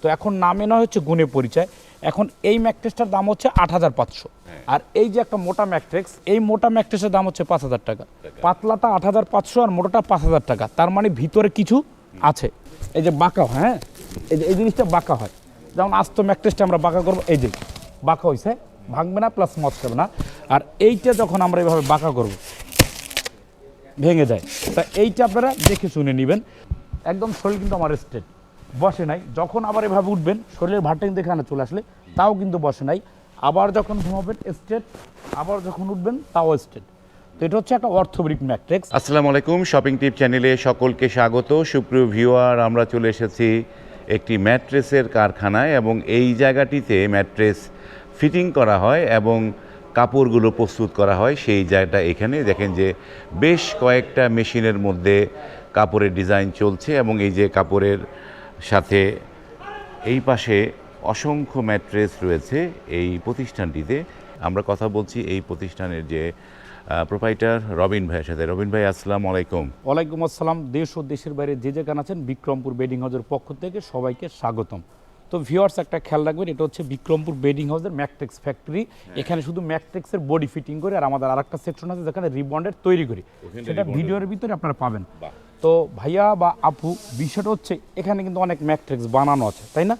তো এখন নামে না হচ্ছে গুণে পরিচয়। এখন এই ম্যাট্রেসটার দাম হচ্ছে আট হাজার পাঁচশো। আর এই যে একটা মোটা ম্যাট্রেক্স এই মোটা ম্যাট্রেসের দাম হচ্ছে পাঁচ হাজার টাকা। পাতলাটা আট হাজার পাঁচশো আর মোটাটা পাঁচ হাজার টাকা। তার মানে ভিতরে কিছু আছে। এই যে বাঁকা হয় হ্যাঁ? এই যে এই জিনিসটা বাঁকা হয়। যেমন আস্ত ম্যাট্রেসটা আমরা বাঁকা করব এই যে বাঁকা হয়েছে ভাঙবে না প্লাস মচকাবে না। আর এইটা যখন আমরা এইভাবে বাঁকা করব ভেঙে যায়। তা এইটা আপনারা দেখে শুনে নেবেন। একদম শরীর কিন্তু আমার স্ট্রেট বসে নাই। যখন আবার এভাবে উঠবেন, শরীরের ভারটা কিন্তু এখানে চলে আসলে তাও কিন্তু বসে নাই। আবার যখন ঘুমাবেন স্ট্রেট আবার যখন উঠবেন, তাও স্ট্রেট তো এটা হচ্ছে একটা অর্থোবেরিক ম্যাট্রিক্স আসসালামু আলাইকুম শপিং টিপ চ্যানেলে সকলকে স্বাগত। সুপ্রিয় ভিউয়ার আমরা চলে এসেছি একটি ম্যাট্রেসের কারখানায় এবং এই জায়গাটিতে ম্যাট্রেস ফিটিং করা হয় এবং কাপড়গুলো প্রস্তুত করা হয়। সেই জায়গাটা এখানে দেখেন যে বেশ কয়েকটা মেশিনের মধ্যে কাপড়ের ডিজাইন চলছে এবং এই যে কাপড়ের সাথে এই পাশে অসংখ্য ম্যাট্রেস রয়েছে এই প্রতিষ্ঠানটিতে। আমরা কথা বলছি এই প্রতিষ্ঠানের যে প্রোপাইটার রবিন ভাইয়ের সাথে। রবিন ভাই, আসসালাম আলাইকুম। ওয়ালাইকুম আসসালাম। দেশ ও দেশের বাইরে যে যেখানে আছেন বিক্রমপুর বেডিং হাউজের পক্ষ থেকে সবাইকে স্বাগতম। তো ভিউয়ার্স একটা খেয়াল রাখবেন এটা হচ্ছে বিক্রমপুর বেডিং হাউসের ম্যাকটেক্স ফ্যাক্টরি এখানে শুধু ম্যাকটেক্সের বডি ফিটিং করে আর আমাদের আরেকটা সেকশন আছে যেখানে রিবন্ডের তৈরি করি। সেটা ভিডিওর ভিতরে আপনারা পাবেন। তো ভাইয়া বা আপু বিষয়টা হচ্ছে এখানে কিন্তু অনেক ম্যাকট্রেক্স বানানো আছে তাই না?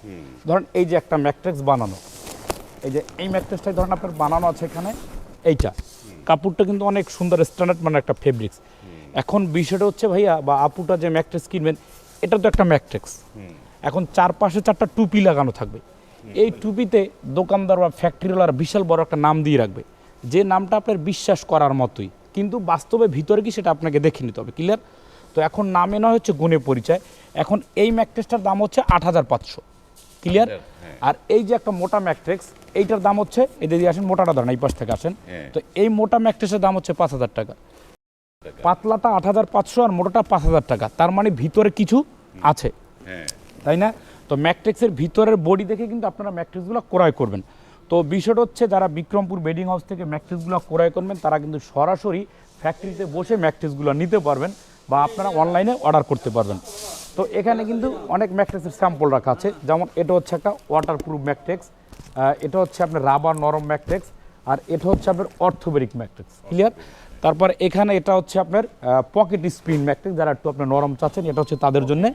ধরেন এই যে একটা ম্যাকট্রেক্স বানানো এই যে এই ম্যাট্রেসটাই ধরেন আপনার বানানো আছে এখানে এইটা। কাপড়টা কিন্তু অনেক সুন্দর স্ট্যান্ডার্ড মানে একটা ফেব্রিক্স এখন বিষয়টা হচ্ছে ভাইয়া বা আপুটা যে ম্যাট্রেস কিনবেন এটা তো একটা ম্যাট্রেক্স। এখন চারপাশে চারটা টুপি লাগানো থাকবে। এই টুপিতে দোকানদার বা ফ্যাক্টরিওয়ালার বিশাল বড় একটা নাম দিয়ে রাখবে। যে নামটা আপনার বিশ্বাস করার মতোই। কিন্তু বাস্তবে ভিতরে কি সেটা আপনাকে দেখে নিতে হবে ক্লিয়ার তো এখন নামে নয় হচ্ছে গুণে পরিচয়। এখন এই ম্যাট্রেসটার দাম হচ্ছে আট হাজার পাঁচশো। ক্লিয়ার আর এই যে একটা মোটা ম্যাট্রিক্স এইটার দাম হচ্ছে এই দিকে আসেন মোটাটা ধরেন এই পাশ থেকে আসেন। হ্যাঁ। তো এই মোটা ম্যাট্রিক্সের দাম হচ্ছে পাঁচ হাজার টাকা। পাতলাটা আট হাজার পাঁচশো আর মোটাটা পাঁচ হাজার টাকা। তার মানে ভিতরে কিছু আছে। হ্যাঁ। তাই না? তো ম্যাট্রিক্সের ভিতরের বডি দেখে কিন্তু আপনারা ম্যাট্রিক্সগুলো ক্রয় করবেন। তো বিষয়টা হচ্ছে যারা বিক্রমপুর বেডিং হাউস থেকে ম্যাট্রিক্সগুলো ক্রয় করবেন, তারা কিন্তু সরাসরি ফ্যাক্টরিতে বসে ম্যাট্রিক্সগুলো নিতে পারবেন বা আপনারা অনলাইনে অর্ডার করতে পারবেন। তো এখানে কিন্তু অনেক ম্যাট্রিক্সের স্যাম্পল রাখা আছে। যেমন এটা হচ্ছে একটা ওয়াটারপ্রুফ ম্যাট্রিক্স এটা হচ্ছে আপনার রাবার নরম ম্যাট্রিক্স, আর এটা হচ্ছে আপনার অর্থোবেরিক ম্যাট্রিক্স। ক্লিয়ার তারপর এখানে এটা হচ্ছে আপনার পকেট স্পিন ম্যাট্রিক্স যারা একটু আপনার নরম চাচ্ছেন এটা হচ্ছে তাদের জন্য।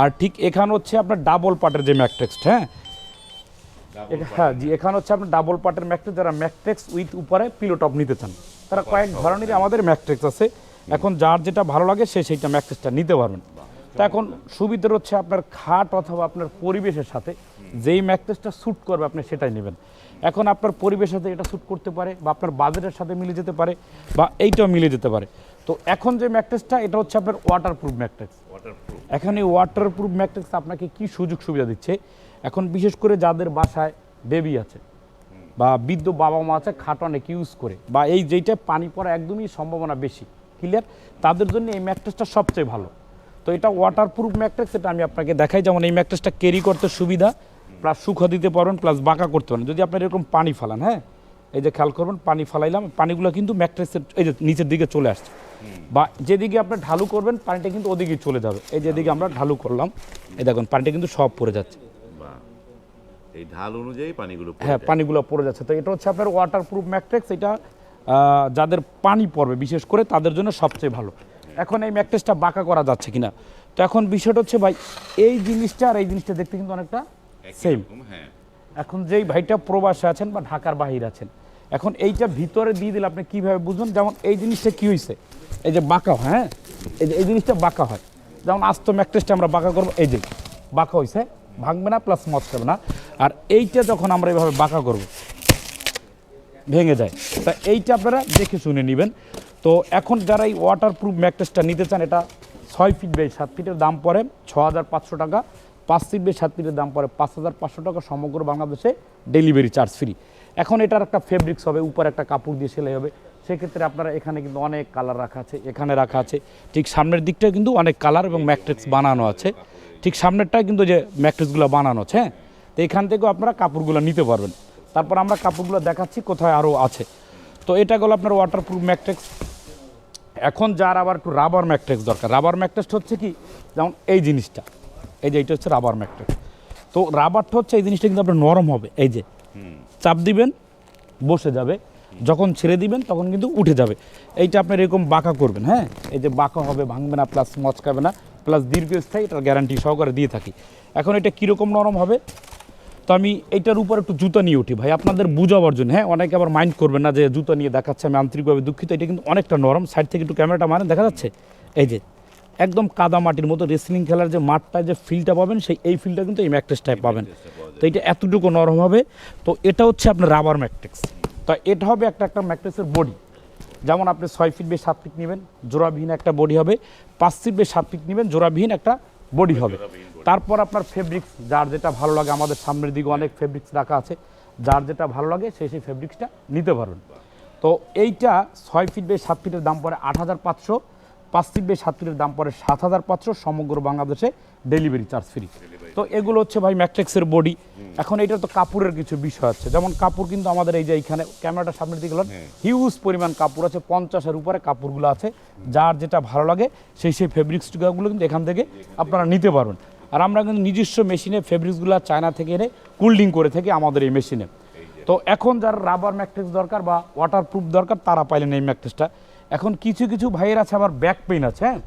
আর ঠিক এখানে হচ্ছে আপনার ডাবল পার্টের যে ম্যাট্রিক্স হ্যাঁ? হ্যাঁ জি এখানে হচ্ছে আপনার ডাবল পার্টের ম্যাট্রিক্স যারা ম্যাট্রিক্স উইথ উপরে পিলো টপ নিতে চান। তারা কয়েক ধরনেরই আমাদের ম্যাট্রিক্স আছে। এখন যার যেটা ভালো লাগে সে সেইটা ম্যাট্রিক্সটা নিতে পারবেন। তো এখন সুবিধার হচ্ছে আপনার খাট অথবা আপনার পরিবেশের সাথে যেই ম্যাট্রিক্সটা স্যুট করবে আপনি সেটাই নেবেন। এখন আপনার পরিবেশের সাথে এটা স্যুট করতে পারে বা আপনার বাজেটের সাথে মিলে যেতে পারে বা এইটাও মিলে যেতে পারে। তো এখন যে ম্যাট্রিক্সটা এটা হচ্ছে আপনার ওয়াটারপ্রুফ ম্যাট্রিক্স এখন এই ওয়াটারপ্রুফ ম্যাট্রিক্স আপনাকে কি সুযোগ সুবিধা দিচ্ছে? এখন বিশেষ করে যাদের বাসায় বেবি আছে বা বৃদ্ধ বাবা মা আছে খাট অনেক ইউজ করে বা এই যেইটা পানি পড়া একদমই সম্ভাবনা বেশি ক্লিয়ার তাদের জন্য এই ম্যাট্রেসটা সবচেয়ে ভালো। তো এটা ওয়াটারপ্রুফ ম্যাট্রেস এটা আমি আপনাকে দেখাই। যেমন এই ম্যাট্রেসটা ক্যারি করতে সুবিধা। প্লাস সুখা দিতে পারবেন প্লাস বাঁকা করতে পারেন যদি আপনার এরকম পানি ফালান হ্যাঁ? এই যে খেয়াল করবেন পানি ফালাইলাম পানিগুলো কিন্তু ম্যাট্রেসের এই যে নিচের দিকে চলে আসছে। বা যেদিকে আপনি ঢালু করবেন পানিটা কিন্তু ওদিকে চলে যাবে। এই যেদিকে আমরা ঢালু করলাম এই দেখুন পানিটা কিন্তু সব পড়ে যাচ্ছে। এই ঢাল অনুযায়ী পানিগুলো হ্যাঁ পানিগুলো পড়ে যাচ্ছে। তো এটা হচ্ছে আপনার ওয়াটারপ্রুফ ম্যাট্রেক্স এটা আহ, যাদের পানি পড়বে বিশেষ করে তাদের জন্য সবচেয়ে ভালো। এখন এই ম্যাট্রেসটা বাঁকা করা যাচ্ছে কিনা? তো এখন বিষয়টা হচ্ছে ভাই এই জিনিসটা আর এই জিনিসটা দেখতে কিন্তু অনেকটা সেম হ্যাঁ। এখন যেই ভাইটা প্রবাসে আছেন বা ঢাকার বাহির আছেন এখন এইটা ভিতরে দিয়ে দিলে আপনি কীভাবে বুঝবেন? যেমন এই জিনিসটা কী হয়েছে এই যে বাঁকা হয়? এই যে এই জিনিসটা বাঁকা হয়। যেমন আস্ত ম্যাট্রেসটা আমরা বাঁকা করব এই যে বাঁকা হয়েছে ভাঙবে না প্লাস মচকাবে না। আর এইটা যখন আমরা এইভাবে বাঁকা করব ভেঙে যায়। তা এইটা আপনারা দেখে শুনে নেবেন। তো এখন যারা এই ওয়াটারপ্রুফ ম্যাট্রেসটা নিতে চান এটা ছয় ফিট বাই সাত ফিটের দাম পড়ে ছ হাজার পাঁচশো টাকা। পাঁচ বাই সাত ফিটের দাম পড়ে। পাঁচ হাজার পাঁচশো টাকা সমগ্র বাংলাদেশে ডেলিভারি চার্জ ফ্রি এখন এটার একটা ফেব্রিক্স হবে, উপরে একটা কাপড় দিয়ে সেলাই হবে। সেক্ষেত্রে আপনারা এখানে কিন্তু অনেক কালার রাখা আছে, এখানে রাখা আছে। ঠিক সামনের দিকটায় কিন্তু অনেক কালার এবং ম্যাট্রিক্স বানানো আছে। ঠিক সামনেরটায় কিন্তু যে ম্যাট্রিক্সগুলো বানানো আছে হ্যাঁ? তো এখান থেকেও আপনারা কাপড়গুলো নিতে পারবেন। তারপর আমরা কাপড়গুলো দেখাচ্ছি কোথায় আরও আছে। তো এটা গেলো আপনার ওয়াটারপ্রুফ ম্যাট্রিক্স এখন যার আবার একটু রাবার ম্যাট্রিক্স দরকার। রাবার ম্যাট্রিক্স হচ্ছে কি? যেমন এই জিনিসটা। এই যে এইটা হচ্ছে রাবার ম্যাট্রিক্স তো রাবারটা হচ্ছে এই জিনিসটা কিন্তু আপনার নরম হবে, এই যে। চাপ দিবেন, বসে যাবে। যখন ছেড়ে দিবেন, তখন কিন্তু উঠে যাবে। এইটা আপনার এরকম বাঁকা করবেন হ্যাঁ? এই যে বাঁকা হবে, ভাঙবে না প্লাস মচকাবে না প্লাস দীর্ঘস্থায়ী, এটার গ্যারান্টি সহকারে দিয়ে থাকি। এখন এটা কীরকম নরম হবে? তো আমি এইটার উপর একটু জুতা নিয়ে উঠি ভাই। আপনাদের বুঝাবার জন্য হ্যাঁ? অনেকে আবার মাইন্ড করবেন না যে জুতা নিয়ে দেখাচ্ছে, আমি আন্তরিকভাবে দুঃখিত। এটা কিন্তু অনেকটা নরম সাইড থেকে একটু ক্যামেরাটা মানে দেখা যাচ্ছে? এই যে একদম কাদা মাটির মতো রেসলিং খেলার যে মাঠটায় যে ফিল্ডটা পাবেন সেই এই ফিলটা কিন্তু এই ম্যাকটেক্সটায় পাবেন। তো এটা এতটুকু নরম হবে। তো এটা হচ্ছে আপনার রাবার ম্যাকটেক্স তো এটা হবে একটা একটা ম্যাকটেক্সের বডি যেমন আপনি ছয় ফিট বে সাত ফিট নেবেন জোড়াবিহীন একটা বডি হবে। পাঁচ ফিট বে সাত ফিট নেবেন জোড়াবিহীন একটা বডি হবে। তারপর আপনার ফেব্রিক্স যার যেটা ভালো লাগে আমাদের সামনের দিকে অনেক ফেব্রিক্স রাখা আছে। যার যেটা ভালো লাগে সেই সেই ফেব্রিক্সটা নিতে পারবেন তো এইটা ছয় ফিট বে সাত ফিটের দাম পড়ে আট হাজার পাঁচশো। পাঁচ ফিট বে সাত ফিটের দাম পড়ে সাত হাজার পাঁচশো সমগ্র বাংলাদেশে ডেলিভারি চার্জ ফ্রি তো এগুলো হচ্ছে ভাই ম্যাট্রিক্সের বডি এখন এটা তো কাপড়ের কিছু বিষয় আছে। যেমন কাপড় কিন্তু আমাদের এই যে এইখানে ক্যামেরাটা সামনের দিকে হিউজ পরিমাণ কাপড় আছে পঞ্চাশের উপরে কাপড়গুলো আছে যার যেটা ভালো লাগে সেই সেই ফেব্রিক্সগুলো কিন্তু এখান থেকে আপনারা নিতে পারবেন। আর আমরা কিন্তু নিজস্ব মেশিনে ফেব্রিক্সগুলো চায়না থেকে এনে কুলডিং করে থাকি আমাদের এই মেশিনে তো এখন যার রাবার ম্যাট্রিক্স দরকার বা ওয়াটারপ্রুফ দরকার তারা পাইলেন এই ম্যাট্রিক্সটা এখন কিছু কিছু ভাইয়ের আছে আবার ব্যাক পেইন আছে হ্যাঁ?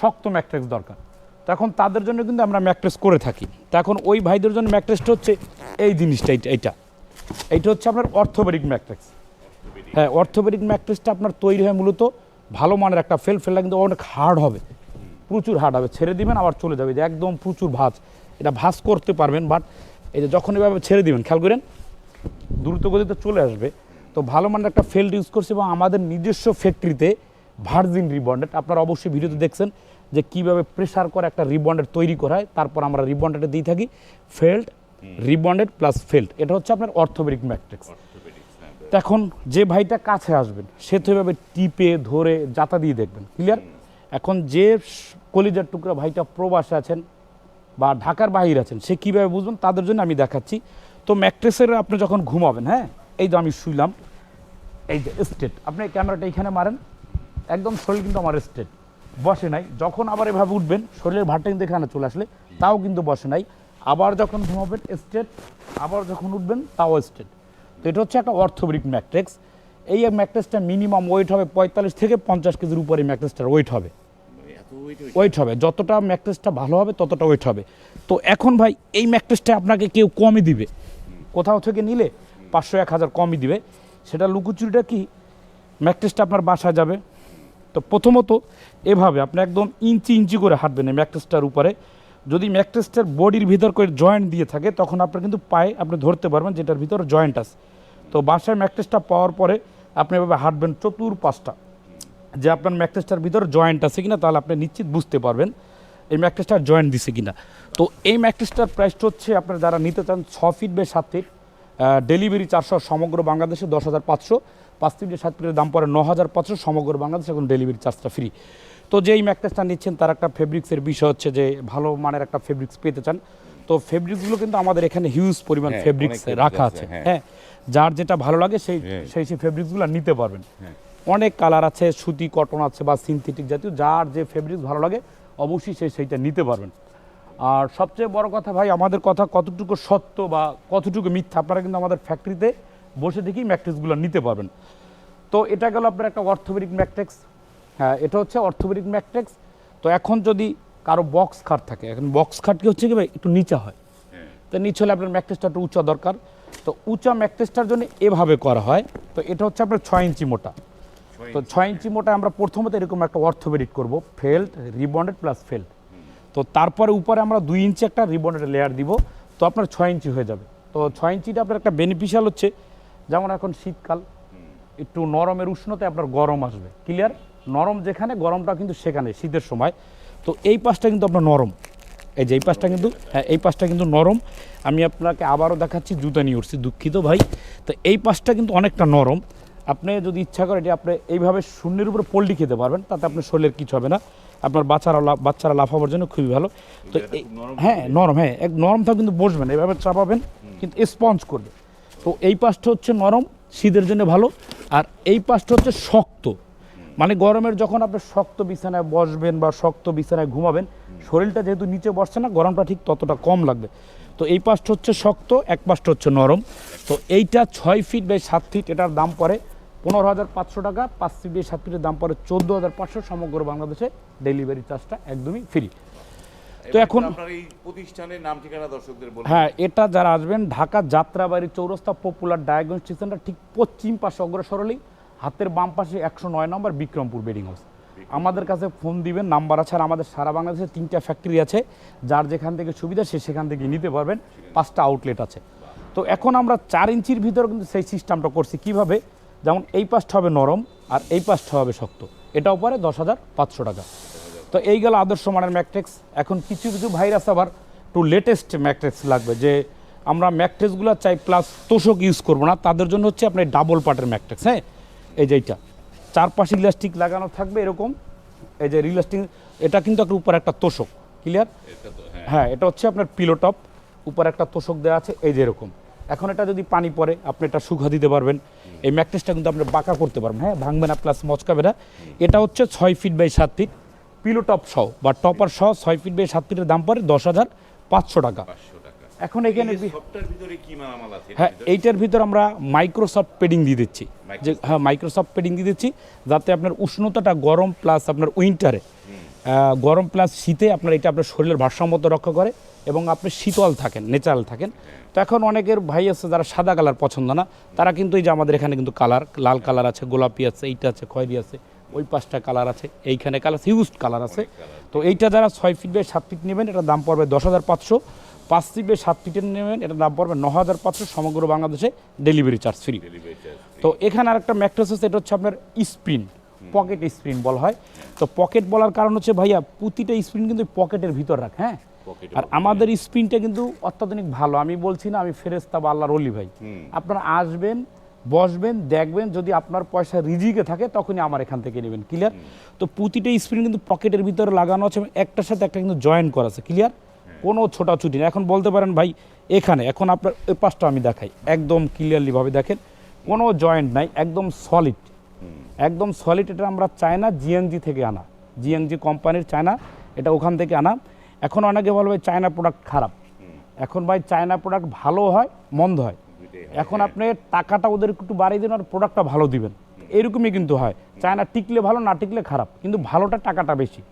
শক্ত ম্যাট্রিক্স দরকার। তো এখন তাদের জন্য কিন্তু আমরা ম্যাট্রেস করে থাকি। তো এখন ওই ভাইদের জন্য ম্যাট্রেসটা হচ্ছে এই জিনিসটা এইটা এইটা। হচ্ছে আপনার অর্থোপেডিক ম্যাট্রেক্স হ্যাঁ অর্থোপেডিক ম্যাট্রেসটা আপনার তৈরি হয় মূলত ভালো মানের একটা ফেল ফেলটা কিন্তু অনেক হার্ড হবে। প্রচুর হার্ড হবে। ছেড়ে দিবেন আবার চলে যাবে। যে একদম প্রচুর ভাঁজ। এটা ভাঁজ করতে পারবেন বাট এই যে যখন এভাবে ছেড়ে দিবেন খেয়াল করেন দ্রুত গতিতে চলে আসবে। তো ভালো মানের একটা ফেল্ড ইউজ করছি এবং আমাদের নিজস্ব ফ্যাক্টরিতে ভার্জিন রিবন্ডেড আপনারা অবশ্যই ভিডিওতে দেখছেন যে কীভাবে প্রেশার করে একটা রিবন্ডেড তৈরি করা হয়। তারপর আমরা রিবন্ডেডে দিয়ে থাকি ফেল্ড রিবন্ডেড প্লাস ফেল্ড এটা হচ্ছে আপনার অর্থোপেডিক ম্যাট্রিক্স তো এখন যে ভাইটা কাছে আসবেন সে তো এভাবে টিপে ধরে যাতা দিয়ে দেখবেন। ক্লিয়ার এখন যে কলিজার টুকরা ভাইটা প্রবাসে আছেন বা ঢাকার বাহির আছেন সে কীভাবে বুঝবেন? তাদের জন্য আমি দেখাচ্ছি। তো ম্যাট্রেসের আপনি যখন ঘুমাবেন হ্যাঁ এই যে আমি শুইলাম, এই যে স্টেট আপনি ক্যামেরাটা এখানে মারেন, একদম শরীর কিন্তু আমার স্টেট বসে নাই, যখন আবার এভাবে উঠবেন, শরীরের ভারটা কিন্তু এখানে চলে আসলে, তাও কিন্তু বসে নাই। আবার যখন ঘুমাবেন স্টেট আবার যখন উঠবেন, তাও স্টেট তো এটা হচ্ছে একটা অর্থোপেডিক ম্যাট্রিক্স এই ম্যাট্রেসটা মিনিমাম ওয়েট হবে পঁয়তাল্লিশ থেকে পঞ্চাশ কেজির উপরে ম্যাট্রেসটার ওয়েট হবে। ওয়েট হবে। যতটা ম্যাট্রেসটা ভালো হবে, ততটা ওয়েট হবে। তো এখন ভাই, এই ম্যাট্রেসটা আপনাকে কেউ কমই দিবে। কোথাও থেকে নিলে পাঁচশো এক হাজার কমই দিবে। সেটা লুকোচুরিটা কি? ম্যাট্রেসটা আপনার বাসায় যাবে। তো প্রথমত এভাবে আপনি একদম ইঞ্চি ইঞ্চি করে হাঁটবেন এই ম্যাট্রেসটার উপরে। যদি ম্যাট্রেসটার বডির ভিতর করে জয়েন্ট দিয়ে থাকে, তখন আপনার কিন্তু পায়ে আপনি ধরতে পারবেন যেটার ভিতর জয়েন্ট আছে। তো বাসায় ম্যাট্রেসটা পাওয়ার পরে আপনি এভাবে হাঁটবেন চতুর পাঁচটা যে আপনার ম্যাট্রেসটার ভিতর জয়েন্ট আছে কিনা, তাহলে আপনি নিশ্চিত বুঝতে পারবেন এই ম্যাট্রেসটার জয়েন্ট দিছে কিনা। তো এই ম্যাট্রেসটার প্রাইসটা হচ্ছে আপনার যারা নিতে চান ছ ফিট বা সাত ফিট। ডেলিভারি চারশো সমগ্র বাংলাদেশে দশ হাজার পাঁচশো। পাঁচ বে সাত ফিটের দাম পড়ে ন হাজার পাঁচশো। সমগ্র বাংলাদেশ এখন ডেলিভারি চার্জটা ফ্রি তো যেই ম্যাট্রেসটা নিচ্ছেন তার একটা ফেব্রিক্সের বিষয় হচ্ছে যে ভালো মানের একটা ফেব্রিক্স পেতে চান। তো ফেব্রিক্সগুলো কিন্তু আমাদের এখানে হিউজ পরিমাণ হ্যাঁ, ফেব্রিক্স রাখা আছে, আছে। হ্যাঁ। হ্যাঁ যার যেটা ভালো লাগে সেই হ্যাঁ। সেই সেই ফেব্রিক্সগুলো নিতে পারবেন। অনেক কালার আছে সুতি কটন আছে বা সিনথেটিক জাতীয় যার যে ফেব্রিক্স ভালো লাগে অবশ্যই সেই সেইটা নিতে পারবেন। আর সবচেয়ে বড় কথা ভাই আমাদের কথা কতটুকু সত্য বা কতটুকু মিথ্যা আপনারা কিন্তু আমাদের ফ্যাক্টরিতে বসে দেখেই ম্যাট্রিক্সগুলো নিতে পারবেন। তো এটা গেল আপনার একটা অর্থোপেডিক ম্যাট্রিক্স। হ্যাঁ এটা হচ্ছে অর্থোপেডিক ম্যাট্রিক্স। তো এখন যদি কারও বক্স খাট থাকে এখন বক্স খাট কি হচ্ছে কি ভাই? একটু নিচা হয়। তো নিচে হলে আপনার ম্যাট্রেসটা একটু উঁচা দরকার। তো উঁচা ম্যাট্রেসটার জন্য এভাবে করা হয়। তো এটা হচ্ছে আপনার ছয় ইঞ্চি মোটা। তো ছয় ইঞ্চি মোটা আমরা প্রথমত এরকম একটা অর্থোপেডিক করব। Felt rebonded plus felt. তো তারপরে উপরে আমরা দুই ইঞ্চি একটা রিবন্ডেড লেয়ার দিব, তো আপনার ছয় ইঞ্চি হয়ে যাবে। তো ছয় ইঞ্চিটা আপনার একটা বেনিফিশিয়াল হচ্ছে। যেমন এখন শীতকাল, একটু নরমের উষ্ণতায় আপনার গরম আসবে। ক্লিয়ার নরম যেখানে, গরমটা কিন্তু সেখানে, শীতের সময়। তো এই পাশটা কিন্তু আপনার নরম। এই যে এই পাশটা কিন্তু হ্যাঁ এই পাশটা কিন্তু নরম। আমি আপনাকে আবারও দেখাচ্ছি জুতা নিয়ে উঠছি, দুঃখিত ভাই। তো এই পাশটা কিন্তু অনেকটা নরম। আপনি যদি ইচ্ছা করে এটি আপনি এইভাবে শূন্যের উপরে পোল্টি খেতে পারবেন, তাতে আপনার শরীরের কিছু হবে না। আপনার বাচ্চারা বাচ্চারা লাফাবার জন্য খুবই ভালো। তো হ্যাঁ নরম হ্যাঁ এক নরম থাক কিন্তু বসবেন এইভাবে চাপাবেন কিন্তু স্পঞ্জ করবে। তো এই পাশটা হচ্ছে নরম শীতের জন্য ভালো আর এই পাশটা হচ্ছে শক্ত। মানে গরমের যখন আপনি শক্ত বিছানায় বসবেন বা শক্ত বিছানায় ঘুমাবেন শরীরটা যেহেতু নিচে বসছে না গরমটা ঠিক ততটা কম লাগবে। তো তো এই পাশটা হচ্ছে শক্ত এক পাশটা হচ্ছে নরম। তো এইটা ছয় ফিট বাই সাত ফিট এটার দাম পড়ে পনেরো হাজার পাঁচশো টাকা পাঁচ বাই সাত ফিটের দাম পড়ে চোদ্দ হাজার পাঁচশো সমগ্র বাংলাদেশে ডেলিভারি চার্জটা একদমই ফ্রি তো এখন আপনার এই প্রতিষ্ঠানের নাম ঠিকানা দর্শকদের বলুন। হ্যাঁ এটা যারা আসবেন Dhaka Jatrabari Chowrasta popular diagnostic centre ঠিক পশ্চিম পাশে অগ্রসর হলেই হাতের বাম পাশে একশো নয় নম্বর বিক্রমপুর বেডিং হাউস আমাদের কাছে ফোন দিবেন নাম্বার আছে আর আমাদের সারা বাংলাদেশে তিনটা ফ্যাক্টরি আছে যার যেখান থেকে সুবিধা সে সেখান থেকে নিতে পারবেন পাঁচটা আউটলেট আছে। তো এখন আমরা চার ইঞ্চির ভিতরে কিন্তু সেই সিস্টেমটা করছি। কীভাবে? যেমন এই পাশটা হবে নরম আর এই পাশটা হবে শক্ত। এটাও পরে দশ হাজার পাঁচশো টাকা। তো এই গেল আদর্শ মানের ম্যাট্রিক্স। এখন কিছু কিছু ভাইরাস আবার একটু লেটেস্ট ম্যাট্রিক্স লাগবে যে আমরা ম্যাট্রিক্সগুলো চাই প্লাস তোষক ইউজ করব না তাদের জন্য হচ্ছে আপনার ডাবল পার্টের ম্যাট্রিক্স হ্যাঁ? এই যে এইটা। চারপাশে ইলাস্টিক লাগানো থাকবে এরকম। এই যে রিলাস্টিক এটা কিন্তু একটা উপর একটা তোষক ক্লিয়ার হ্যাঁ। এটা হচ্ছে আপনার পিলো টপ উপর একটা তোষক দেওয়া আছে এই যে এরকম। এখন এটা যদি পানি পড়ে আপনি এটা শুকা দিতে পারবেন। এই ম্যাট্রেসটা কিন্তু আপনি বাঁকা করতে পারবেন। হ্যাঁ ভাঙবে না প্লাস মচকাবে না। এটা হচ্ছে ছয় ফিট বাই সাত ফিট পিলো টপ সহ বা টপার সহ ছয় ফিট বাই সাত ফিটের দাম পড়ে দশ হাজার পাঁচশো টাকা। এখন এখানে হ্যাঁ এইটার ভিতর আমরা মাইক্রোসফট পেডিং দিয়ে দিচ্ছি। যে হ্যাঁ মাইক্রোসফট পেডিং দিয়ে দিচ্ছি যাতে আপনার উষ্ণতাটা গরম প্লাস আপনার উইন্টারে গরম প্লাস শীতে আপনার এটা আপনার শরীরের ভারসাম্যতা রক্ষা করে এবং আপনি শীতল থাকেন ন্যাচারাল থাকেন। তো এখন অনেকের ভাই আছে যারা সাদা কালার পছন্দ না তারা কিন্তু এই যে আমাদের এখানে কিন্তু কালার লাল কালার আছে গোলাপি আছে এইটা আছে খয়েরি আছে ওই পাঁচটা কালার আছে এইখানে কালার হিউজ কালার আছে। তো এইটা যারা ছয় ফিট বাই সাত ফিট নেবেন এটার দাম পড়বে দশ হাজার পাঁচশো। পাঁচ ফিট বাই সাত ফিটের নেবেন এটার দাম পড়বে ন হাজার পাঁচশো সমগ্র বাংলাদেশে ডেলিভারি চার্জ ফ্রি তো এখানে আরেকটা ম্যাট্রেস আছে এটা হচ্ছে আপনার স্প্রিন পকেট স্প্রিন বলা হয়। তো পকেট বলার কারণ হচ্ছে ভাইয়া প্রতিটা স্প্রিন কিন্তু পকেটের ভিতর রাখ হ্যাঁ? আর আমাদের স্প্রিনটা কিন্তু অত্যাধুনিক ভালো। আমি বলছি না আমি ফেরেস্তা বা আল্লাহর অলি ভাই। আপনারা আসবেন বসবেন দেখবেন যদি আপনার পয়সা রিজিকে থাকে তখনই আমার এখান থেকে নেবেন ক্লিয়ার তো প্রতিটা স্প্রিন কিন্তু পকেটের ভিতরে লাগানো আছে এবং একটার সাথে একটা কিন্তু জয়েন করা আছে ক্লিয়ার কোনো ছোটাছুটি না এখন বলতে পারেন ভাই এখানে এখন আপনার ওই পাশটা আমি দেখাই একদম ক্লিয়ারলি ভাবে দেখেন কোনো জয়েন্ট নাই একদম সলিড একদম সলিড এটা আমরা চায়না জিএনজি থেকে আনা। জিএনজি কোম্পানির চায়না এটা ওখান থেকে আনা। এখন অনেকে বলবে চায়না প্রোডাক্ট খারাপ। এখন ভাই চায়না প্রোডাক্ট ভালো হয় মন্দ হয়। এখন আপনি টাকাটা ওদের একটু বাড়িয়ে দিন আর প্রোডাক্টটা ভালো দিবেন। এরকমই কিন্তু হয়। চায়না টিকলে ভালো না টিকলে খারাপ। কিন্তু ভালোটা টাকাটা বেশি।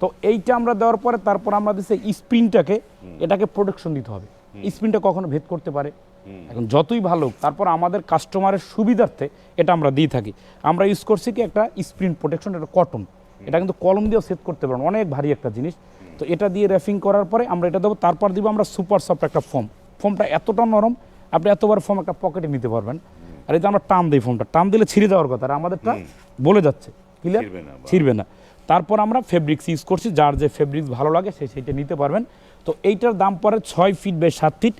তো এইটা আমরা দেওয়ার পরে তারপর আমরা দিচ্ছি স্প্রিনটাকে এটাকে প্রোটেকশন দিতে হবে। স্প্রিনটা কখনো ভেদ করতে পারে। এখন যতই ভালো তারপর আমাদের কাস্টমারের সুবিধার্থে এটা আমরা দিয়ে থাকি। আমরা ইউজ করছি কি একটা স্প্রিন প্রোটেকশন এটা কটন এটা কিন্তু কলম দিয়েও সেট করতে পারেন অনেক ভারী একটা জিনিস। তো এটা দিয়ে র্যাফিং করার পরে আমরা এটা দেবো তারপর দিব আমরা সুপার সফট একটা ফোম ফোমটা এতটা নরম আপনি এতবার ফোম একটা পকেটে নিতে পারবেন। আর যে আমরা টান দিই ফোমটা টান দিলে ছিঁড়ে যাওয়ার কথা আর আমাদেরটা বলে যাচ্ছে। ক্লিয়ার ছিঁড়বে না, ছিঁড়বে না। তারপর আমরা ফেব্রিক্স ইউজ করছি যার যে ফেব্রিক্স ভালো লাগে সে সেইটা নিতে পারবেন। তো এইটার দাম পড়ে ছয় ফিট বাই সাত ফিট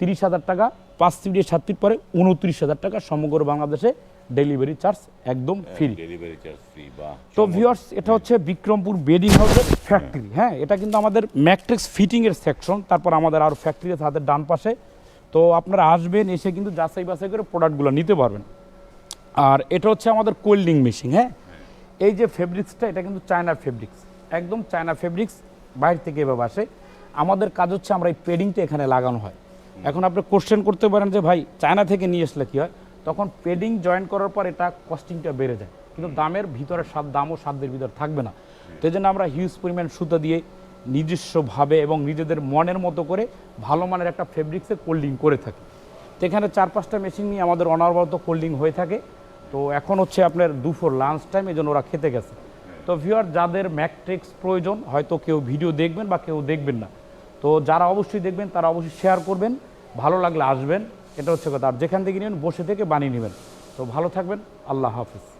তিরিশ হাজার টাকা পাঁচ ফিট বাই সাত ফিট পরে উনত্রিশ হাজার টাকা সমগ্র বাংলাদেশে ডেলিভারি চার্জ একদম ফ্রি ডেলিভারি চার্জ ফ্রি তো ভিউয়ার্স এটা হচ্ছে বিক্রমপুর বেডিং হাউসের ফ্যাক্টরি হ্যাঁ এটা কিন্তু আমাদের ম্যাট্রিক্স ফিটিংয়ের সেকশন তারপর আমাদের আরও ফ্যাক্টরি আছে হাতের ডান পাশে। তো আপনারা আসবেন এসে কিন্তু যাচাই বাছাই করে প্রোডাক্টগুলো নিতে পারবেন। আর এটা হচ্ছে আমাদের কোল্ডিং মেশিন হ্যাঁ? এই যে ফেব্রিক্সটা এটা কিন্তু চায়না ফেব্রিক্স একদম চায়না ফেব্রিক্স বাইরে থেকে এভাবে আসে। আমাদের কাজ হচ্ছে আমরা এই পেডিংটা এখানে লাগানো হয়। এখন আপনি কোশ্চেন করতে পারেন যে ভাই চায়না থেকে নিয়ে আসলে কী হয়? তখন পেডিং জয়েন করার পর এটা কস্টিংটা বেড়ে যায়। কিন্তু দামের ভিতরে সাত দামও সাধ্যের ভিতর থাকবে না। তো এই জন্য আমরা হিউজ পরিমাণ সুতা দিয়ে নিজস্বভাবে এবং নিজেদের মনের মতো করে ভালো মানের একটা ফেব্রিক্সে কোল্ডিং করে থাকি। তো এখানে চার পাঁচটা মেশিন নিয়ে আমাদের অনবরত কোল্ডিং হয়ে থাকে। তো এখন হচ্ছে আপনার দুপুর লাঞ্চ টাইম এই জন্য ওরা খেতে গেছে। তো ভিউয়ার যাদের ম্যাট্রিক্স প্রয়োজন হয়তো কেউ ভিডিও দেখবেন বা কেউ দেখবেন না। তো যারা অবশ্যই দেখবেন, তারা অবশ্যই শেয়ার করবেন, ভালো লাগলে আসবেন, এটা হচ্ছে কথা। আর যেখান থেকে নেবেন, বসে থেকে বানিয়ে নেবেন। তো ভালো থাকবেন, আল্লাহ হাফিজ।